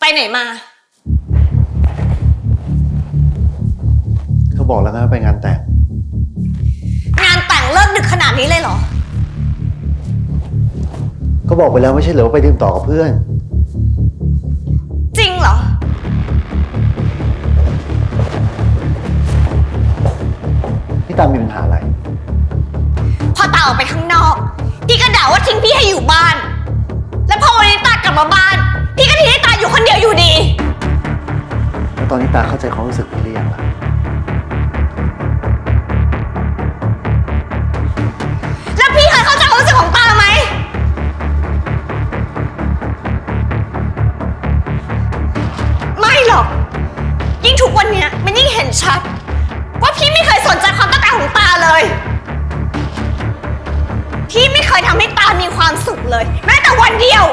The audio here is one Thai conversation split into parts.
ไปไหนมา เขาบอกแล้วไงว่าไปงานแต่ง งานแต่งเลิกดึกขนาดนี้เลยเหรอ ก็บอกไปแล้วไม่ใช่เหรอว่าไปดื่มต่อกับเพื่อน จริงเหรอ พี่ตามมีปัญหาอะไร พอตาออกไปข้างนอก พี่ก็ด่าว่าทิ้งพี่ให้อยู่บ้าน อนนี้ตาเข้าใจความรู้สึกพี่หรือยังล่ะแล้วพี่เคยเข้าใจความรู้สึกของตาไหม ไม่หรอก ยิ่งทุกวันเนี้ยมันยิ่งเห็นชัด ว่าพี่ไม่เคยสนใจความต้องการของตาเลย พี่ไม่เคยทำให้ตามีความสุขเลย แม้แต่วันเดียว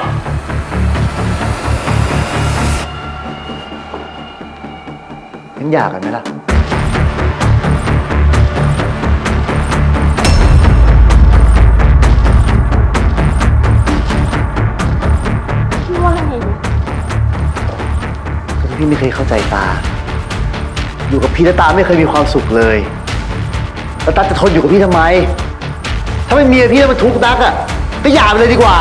งั้นหย่ากันไหมล่ะ พี่ว่าไงก็ที่พี่ไม่เคยเข้าใจตา อยู่กับพี่แล้วตาไม่เคยมีความสุขเลย แล้วตาจะทนอยู่กับพี่ทำไม ถ้าไม่มีพี่แล้วมันทุกข์นักอะ ก็หย่าไปเลยดีกว่า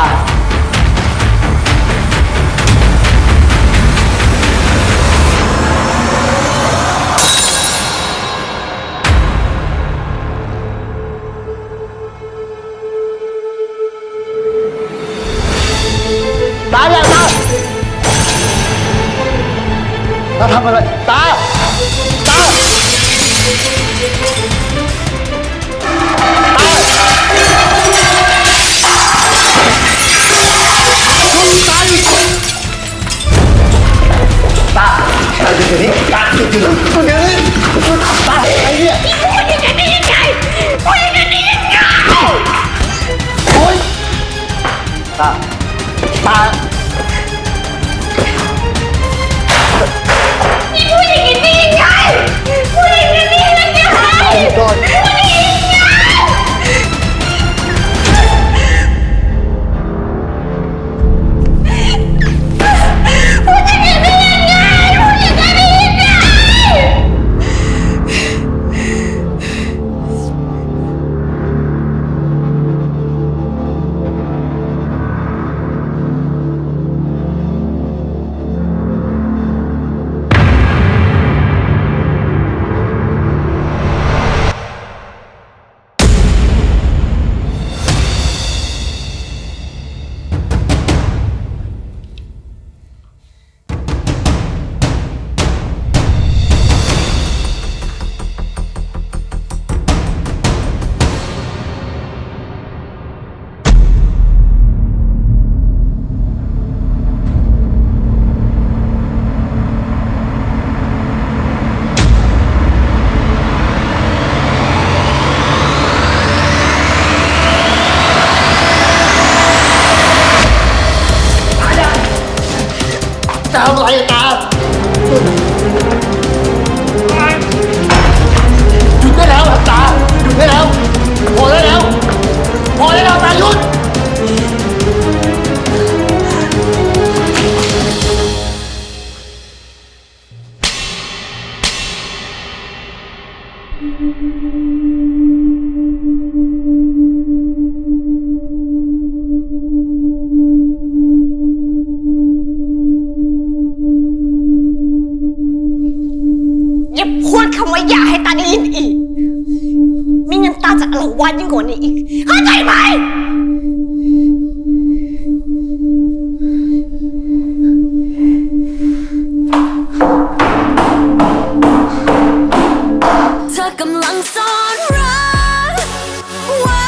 ตาอย่าตาตาทำอะไร ตา ตา ตาตาหยุดเดี๋ยวนี้ตาหยุดเดี๋ยวนี้หยุดนี้หยุดตาไอ้เนี่ยพูดอย่างนี้ได้ยังไงพูดอย่างนี้ได้ยังไงโอ๊ยตา ต จะทำ พูดคำว่าอย่าให้ตาได้ยินอีก ไม่งั้นตาจะอาวาสยิ่งกว่านี้อีก เข้าใจไหม เธอกำลังซ่อนรักไว้